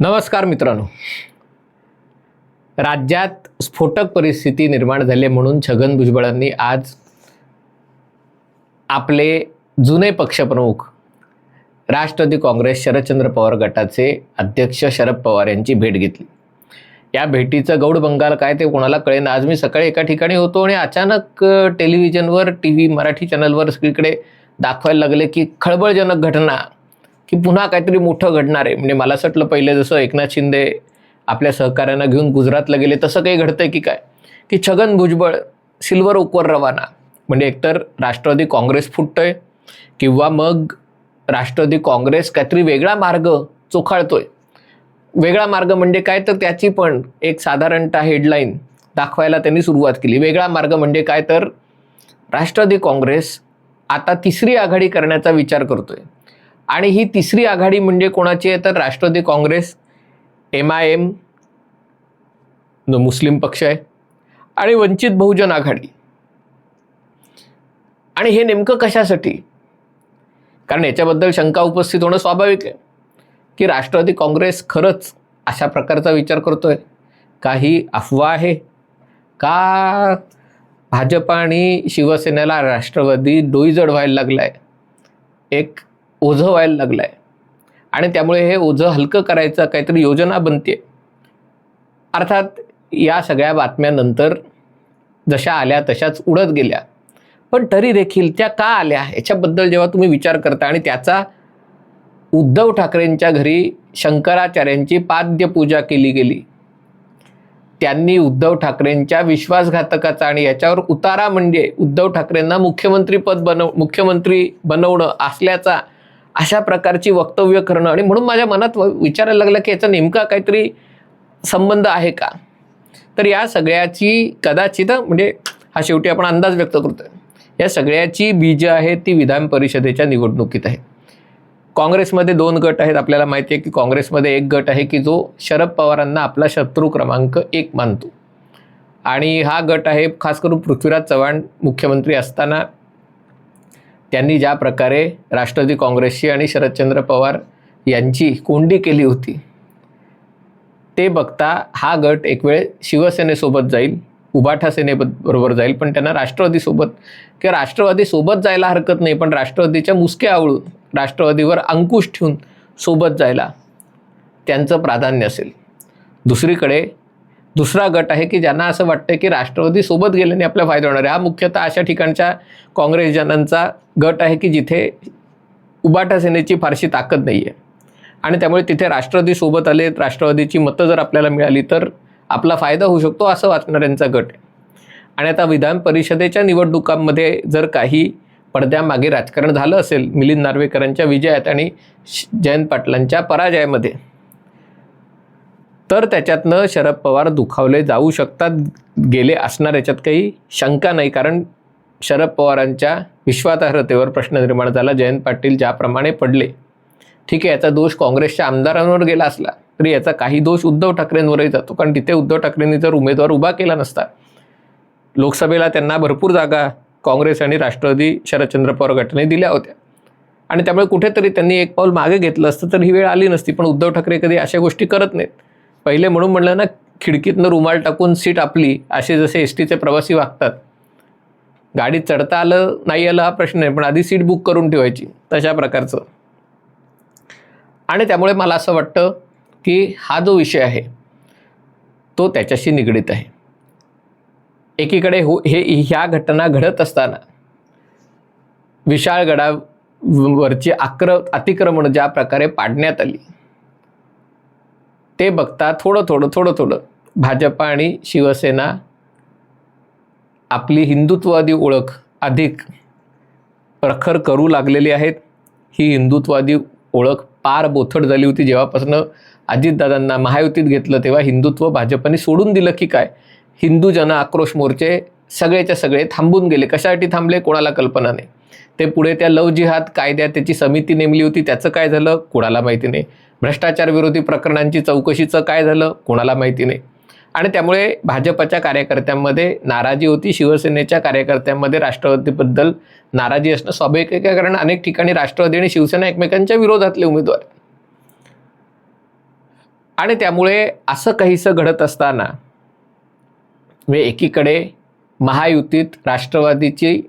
नमस्कार मित्रांनो. राज्यात स्फोटक परिस्थिती निर्माण झाली म्हणून छगन भुजबळांनी आज आपले जुने पक्षप्रमुख राष्ट्रवादी काँग्रेस शरदचंद्र पवार गटाचे अध्यक्ष शरद पवार यांची भेट घेतली. या भेटीचं गौड बंगाल काय ते कोणाला कळेना. आज मी सकाळी एका ठिकाणी होतो आणि अचानक टेलिव्हिजनवर टी व्ही मराठी चॅनलवर सगळीकडे दाखवायला लागले की खळबळजनक घटना की पुन्हा काहीतरी मोठं घडणार आहे. म्हणजे मला असं वाटलं पहिले जसं एकनाथ शिंदे आपल्या सहकाऱ्यांना घेऊन गुजरातला गेले तसं काही घडतंय की काय? की छगन भुजबळ सिल्वर ओकवर रवाना. म्हणजे एकतर राष्ट्रवादी काँग्रेस फुटतोय किंवा मग राष्ट्रवादी काँग्रेस काहीतरी वेगळा मार्ग चोखाळतोय. वेगळा मार्ग म्हणजे काय? तर त्याची पण एक साधारणतः हेडलाईन दाखवायला त्यांनी सुरुवात केली. वेगळा मार्ग म्हणजे काय? तर राष्ट्रवादी काँग्रेस आता तिसरी आघाडी करण्याचा विचार करतोय. आणि ही तिसरी आघाडी म्हणजे कोणाची आहे? तर Rashtravadi Congress M I M मुस्लिम पक्ष आहे आणि वंचित बहुजन आघाडी. आणि हे नेमकं कशासाठी? कारण याच्याबद्दल शंका उपस्थित होणं स्वाभाविक आहे. की राष्ट्रवादी काँग्रेस खरंच अशा प्रकारचा विचार करतो आहे काही अफवा आहे? का भाजप आणि शिवसेनेला राष्ट्रवादी डोईजड व्हायला लागलाय? एक ओझं व्हायला लागलं आहे आणि त्यामुळे हे ओझं हलकं करायचं काहीतरी योजना बनते अर्थात या सगळ्या बातम्यानंतर जशा आल्या तशाच उडत गेल्या. पण तरी देखील त्या का आल्या? याच्याबद्दल जेव्हा तुम्ही विचार करता आणि त्याचा उद्धव ठाकरेंच्या घरी शंकराचार्यांची पाद्यपूजा केली गेली. त्यांनी उद्धव ठाकरेंच्या विश्वासघातकाचा आणि याच्यावर उतारा म्हणजे उद्धव ठाकरेंना मुख्यमंत्रीपद बनव मुख्यमंत्री बनवणं असल्याचा अशा प्रकारची वक्तव्य करणं आणि म्हणून माझ्या मनात व- विचारायला लागलं की याचा नेमका काहीतरी संबंध आहे का? तर या सगळ्याची कदाचित म्हणजे हा शेवटी आपण अंदाज व्यक्त करतोय. या सगळ्याची बीज आहेत ती विधान परिषदेच्या निवडणुकीत आहे काँग्रेसमध्ये दोन गट आहेत. आपल्याला माहिती आहे की काँग्रेसमध्ये एक गट आहे की जो शरद पवारांना आपला शत्रू क्रमांक एक मानतो. आणि हा गट आहे खास करून पृथ्वीराज चव्हाण मुख्यमंत्री असताना. त्यांनी ज्या प्रकारे राष्ट्रवादी काँग्रेसची आणि शरदचंद्र पवार यांची कोंडी केली होती. ते बघता हा गट एक वेळ शिवसेनेसोबत जाईल उभाठा सेनेबरोबर जाईल पण त्यांना राष्ट्रवादीसोबत किंवा राष्ट्रवादी सोबत जायला हरकत नाही पण राष्ट्रवादीच्या मुसक्या आवळून राष्ट्रवादीवर अंकुश ठेवून सोबत जायला त्यांचं प्राधान्य असेल. दुसरीकडे दुसरा गट आहे की ज्यांना असं वाटतं की राष्ट्रवादी सोबत गेल्याने आपला फायदा होणार आहे. हा मुख्यतः अशा ठिकाणच्या काँग्रेसजनांचा गट आहे की जिथे उबाटा सेनेची फारशी ताकद नाही आहे आणि त्यामुळे तिथे राष्ट्रवादी सोबत आले राष्ट्रवादीची मतं जर आपल्याला मिळाली तर आपला फायदा होऊ शकतो असं वाचणाऱ्यांचा गट आहे. आणि आता विधान परिषदेच्या निवडणुकांमध्ये जर काही पडद्यामागे राजकारण झालं असेल मिलिंद नार्वेकरांच्या विजयात आणि श- जयंत पाटलांच्या पराजयामध्ये. तर त्याच्यातनं शरद पवार दुखावले जाऊ शकतात गेले असणार याच्यात काही शंका नाही कारण शरद पवारांच्या विश्वासार्हतेवर प्रश्न निर्माण झाला जयंत पाटील ज्याप्रमाणे पडले. ठीक आहे याचा दोष काँग्रेसच्या आमदारांवर गेला असला तरी याचा काही दोष उद्धव ठाकरेंवरही जातो कारण तिथे उद्धव ठाकरेंनी जर उमेदवार उभा केला नसता लोकसभेला त्यांना भरपूर जागा काँग्रेस आणि राष्ट्रवादी शरदचंद्र पवार गटाने दिल्या होत्या. आणि त्यामुळे कुठेतरी त्यांनी एक पाऊल मागे घेतलं असतं तर ही वेळ आली नसती. पण उद्धव ठाकरे कधी अशा गोष्टी करत नाहीत. पहिले म्हणून म्हणलं ना खिडकीतनं रुमाल टाकून सीट आपली असे जसे एस टीचे प्रवासी वागतात. गाडीत चढता आलं नाही आलं हा प्रश्न नाही पण आधी सीट बुक करून ठेवायची तशा प्रकारचं. आणि त्यामुळे मला असं वाटतं की हा जो विषय आहे तो त्याच्याशी निगडीत आहे. एकीकडे हो हे ह्या घटना घडत असताना विशाळगडावरची आक्र अतिक्रमण ज्या प्रकारे पाडण्यात आली ते बघता थोडं थोडं थोडं थोडं भाजप आणि शिवसेना आपली हिंदुत्ववादी ओळख अधिक प्रखर करू लागलेली आहेत. ही हिंदुत्ववादी ओळख पार बोथट झाली होती जेव्हापासून अजितदादांना महायुतीत घेतलं तेव्हा हिंदुत्व भाजपने सोडून दिलं की काय? हिंदू जन आक्रोश मोर्चे सगळेच्या सगळे थांबून गेले. कशासाठी थांबले? कोणाला कल्पना नाही. ते पुढे त्या लव जिहाद कायद्यात त्याची समिती नेमली होती. त्याचं काय झालं? कोणाला माहिती नाही. भ्रष्टाचार विरोधी प्रकरणांची चौकशीचं काय झालं? कोणाला माहिती नाही. आणि त्यामुळे भाजपच्या कार्यकर्त्यांमध्ये नाराजी होती. शिवसेनेच्या कार्यकर्त्यांमध्ये राष्ट्रवादीबद्दल नाराजी असणं स्वाभाविक आहे. कारण अनेक ठिकाणी राष्ट्रवादी आणि शिवसेना एकमेकांच्या विरोधातले उमेदवार. आहेत. आणि त्यामुळे असं काहीसं घडत असताना म्हणजे एकीकडे महायुतीत राष्ट्रवादीची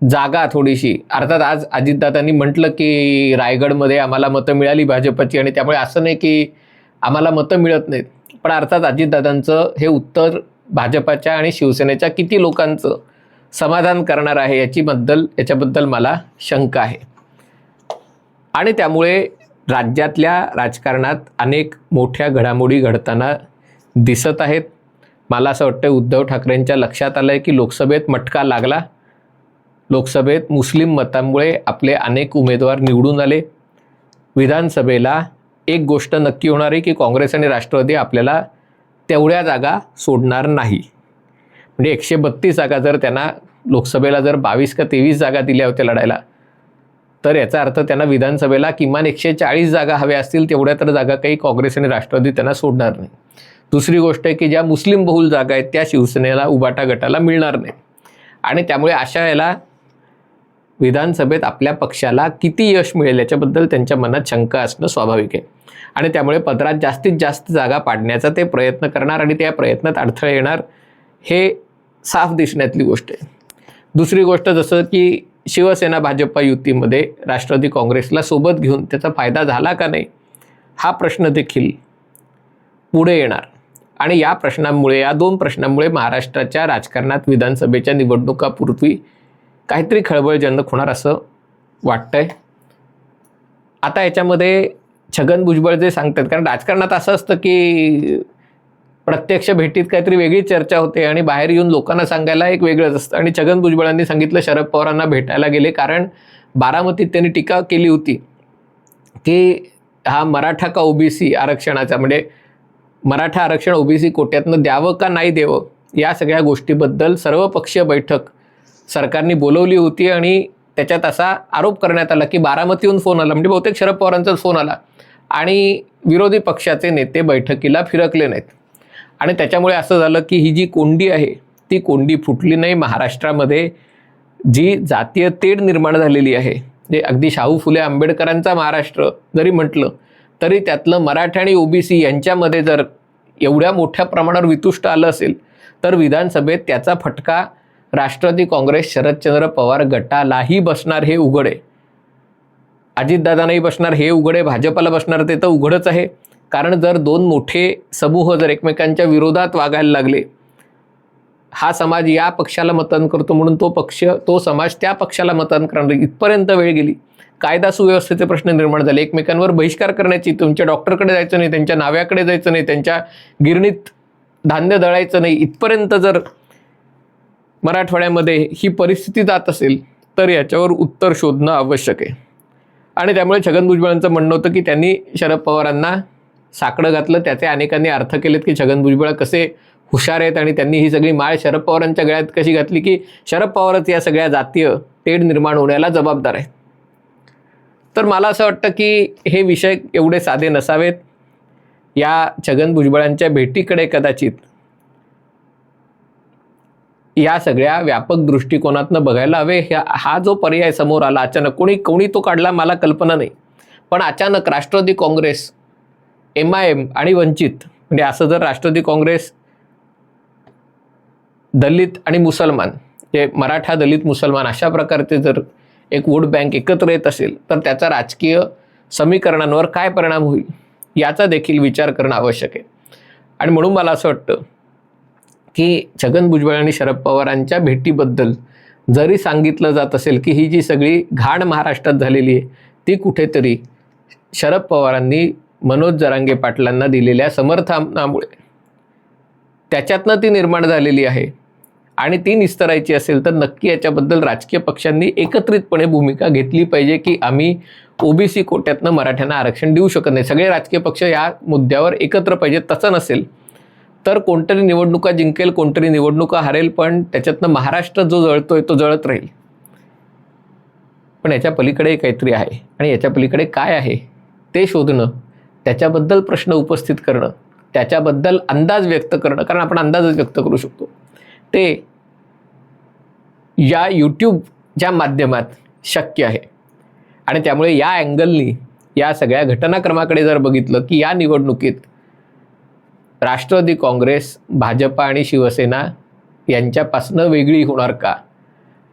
जागा थोडीशी अर्थात आज अजितदादांनी म्हटलं की रायगडमध्ये आम्हाला मतं मिळाली भाजपची आणि त्यामुळे असं नाही की आम्हाला मतं मिळत नाहीत. पण अर्थात अजितदादांचं हे उत्तर भाजपाच्या आणि शिवसेनेच्या किती लोकांचं समाधान करणार आहे याचीबद्दल याच्याबद्दल मला शंका आहे. आणि त्यामुळे राज्यातल्या राजकारणात अनेक मोठ्या घडामोडी घडताना दिसत आहेत. मला असं वाटतं उद्धव ठाकरेंच्या लक्षात आलं आहे की लोकसभेत मटका लागला. लोकसभेत मुस्लिम मतांमुळे आपले अनेक उमेदवार निवडून आले. विधानसभेला एक गोष्ट नक्की होणार आहे की काँग्रेस आणि राष्ट्रवादी आपल्याला तेवढ्या जागा सोडणार नाही. म्हणजे एकशे बत्तीस जागा जर त्यांना लोकसभेला जर बावीस का तेवीस जागा दिल्या होत्या लढायला तर याचा अर्थ त्यांना विधानसभेला किमान एकशे चाळीस जागा हव्या असतील तेवढ्या तर जागा काही काँग्रेस आणि राष्ट्रवादी त्यांना सोडणार नाही. दुसरी गोष्ट आहे की ज्या मुस्लिम बहुल जागा आहेत त्या शिवसेनेला उबाटा गटाला मिळणार नाही. आणि त्यामुळे अशा वेळेला विधानसभेत आपल्या पक्षाला किती यश मिळेल याच्याबद्दल त्यांच्या मनात शंका असणं स्वाभाविक आहे. आणि त्यामुळे पदरात जास्तीत जास्त जागा पाडण्याचा ते प्रयत्न करणार आणि त्या प्रयत्नात अडथळे येणार हे साफ दिसण्यातली गोष्ट आहे. दुसरी गोष्ट जसं की शिवसेना भाजपा युतीमध्ये राष्ट्रवादी काँग्रेसला सोबत घेऊन त्याचा फायदा झाला का नाही हा प्रश्न देखील पुढे येणार. आणि या प्रश्नांमुळे या दोन प्रश्नांमुळे महाराष्ट्राच्या राजकारणात विधानसभेच्या निवडणुकापूर्वी काहीतरी खळबळजनक होणार असं वाटतंय. आता याच्यामध्ये छगन भुजबळ जे सांगतात कारण राजकारणात असं असतं की प्रत्यक्ष भेटीत काहीतरी वेगळी चर्चा होते आणि बाहेर येऊन लोकांना सांगायला एक वेगळंच असतं. आणि छगन भुजबळांनी सांगितलं शरद पवारांना भेटायला गेले कारण बारामतीत त्यांनी टीका केली होती की हा मराठा का ओबीसी आरक्षणाचा म्हणजे मराठा आरक्षण ओबीसी कोट्यातनं द्यावं का नाही द्यावं या सगळ्या गोष्टीबद्दल सर्वपक्षीय बैठक सरकारने बोलवली होती आणि त्याच्यात असा आरोप करण्यात आला की बारामतीहून फोन आला म्हणजे बहुतेक शरद पवारांचाच फोन आला आणि विरोधी पक्षाचे नेते बैठकीला फिरकले नाहीत. आणि त्याच्यामुळे असं झालं की ही जी कोंडी आहे ती कोंडी फुटली नाही महाराष्ट्रामध्ये. जी जातीय तेढ निर्माण झालेली आहे जे अगदी शाहू फुले आंबेडकरांचा महाराष्ट्र जरी म्हटलं तरी त्यातलं मराठा आणि ओबीसी यांच्यामध्ये जर एवढ्या मोठ्या प्रमाणावर वितुष्ट आलं असेल तर विधानसभेत त्याचा फटका राष्ट्रवादी काँग्रेस शरदचंद्र पवार गटालाही बसणार हे उघड. आहे अजितदादांनाही बसणार हे उघड आहे भाजपाला बसणार ते तर उघडच आहे. कारण जर दोन मोठे समूह जर एकमेकांच्या विरोधात वागायला लागले हा समाज या पक्षाला मतदान करतो म्हणून तो पक्ष तो समाज त्या पक्षाला मतदान करणार. इथपर्यंत वेळ गेली. कायदा सुव्यवस्थेचे प्रश्न निर्माण झाले. एकमेकांवर बहिष्कार करण्याची तुमच्या डॉक्टरकडे जायचं नाही त्यांच्या नाव्याकडे जायचं नाही त्यांच्या गिरणीत धान्य दळायचं नाही इथपर्यंत जर मराठवाड्यामध्ये ही परिस्थिती जात असेल तर याच्यावर उत्तर शोधणं आवश्यक आहे. आणि त्यामुळे छगन भुजबळांचं म्हणणं होतं की त्यांनी शरद पवारांना साकडं घातलं त्याचे अनेकांनी अर्थ केलेत की छगन भुजबळ कसे हुशार आहेत आणि त्यांनी ही सगळी माळ शरद पवारांच्या गळ्यात कशी घातली की शरद पवारच या सगळ्या जातीय तेढ निर्माण होण्याला जबाबदार आहेत. तर मला असं वाटतं की हे विषय एवढे साधे नसावेत. या छगन भुजबळांच्या भेटीकडे कदाचित या सगळ्या व्यापक दृष्टिकोनातनं बघायला हवे. ह्या हा जो पर्याय समोर आला अचानक कोणी कोणी तो काढला मला कल्पना नाही. पण अचानक Rashtravadi Congress M I M आणि वंचित म्हणजे असं जर राष्ट्रवादी काँग्रेस दलित आणि मुसलमान जे मराठा दलित मुसलमान अशा प्रकारचे जर एक वोट बँक एकत्र येत असेल तर त्याचा राजकीय समीकरणांवर काय परिणाम होईल याचा देखील विचार करणं आवश्यक आहे. आणि म्हणून मला असं वाटतं की छगन भुजबळ आणि शरद पवारांच्या भेटीबद्दल जरी सांगितलं जात असेल की ही जी सगळी घाण महाराष्ट्रात झालेली आहे ती कुठेतरी शरद पवारांनी मनोज जरांगे पाटलांना दिलेल्या समर्थनामुळे त्याच्यातनं ती निर्माण झालेली आहे. आणि ती निस्तरायची असेल तर नक्की याच्याबद्दल राजकीय पक्षांनी एकत्रितपणे भूमिका घेतली पाहिजे की आम्ही ओबीसी कोट्यातनं मराठ्यांना आरक्षण देऊ शकत नाही. सगळे राजकीय पक्ष या मुद्द्यावर एकत्र पाहिजेत तसं नसेल तर कोणतरी निवडणुका जिंकेल कोणतरी निवडणुका हरेल पण त्याच्यातनं महाराष्ट्र जो जळतोय तो जळत राहील. पण याच्या पलीकडे काहीतरी आहे आणि याच्या पलीकडे काय आहे ते शोधणं त्याच्याबद्दल प्रश्न उपस्थित करणं त्याच्याबद्दल अंदाज व्यक्त करणं कारण आपण अंदाजच व्यक्त करू शकतो. ते या यूट्यूबच्या माध्यमात शक्य आहे? आणि त्यामुळे या अँगलनी या सगळ्या घटनाक्रमाकडे जर बघितलं की या निवडणुकीत राष्ट्रवादी काँग्रेस भाजपा आणि शिवसेना यांच्यापासनं वेगळी होणार का?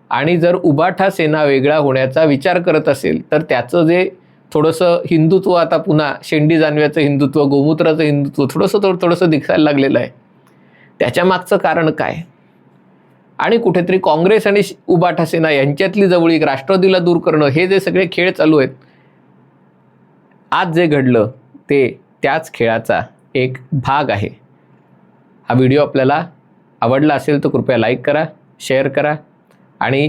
आणि जर उबाठा सेना वेगळा होण्याचा विचार करत असेल तर त्याचं जे थोडंसं हिंदुत्व आता पुन्हा शेंडी जानव्याचं हिंदुत्व गोमूत्राचं हिंदुत्व थोडंसं थोडं थोडंसं दिसायला लागलेलं आहे. त्याच्या मागचं कारण काय? आणि कुठेतरी काँग्रेस आणि उबाठा सेना यांच्यातली जवळीक राष्ट्रवादीला दूर करणं हे जे सगळे खेळ चालू आहेत आज जे घडलं ते त्याच खेळाचा एक भाग आहे. हा व्हिडिओ आपल्याला आवडला असेल तर कृपया लाईक करा शेअर करा आणि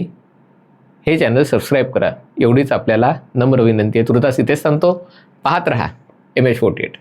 हे चॅनल सबस्क्राईब करा. एवढीच आपल्याला नम्र विनंती आहे. तुर्तास इथेच सांगतो पाहत रहा. M H forty eight.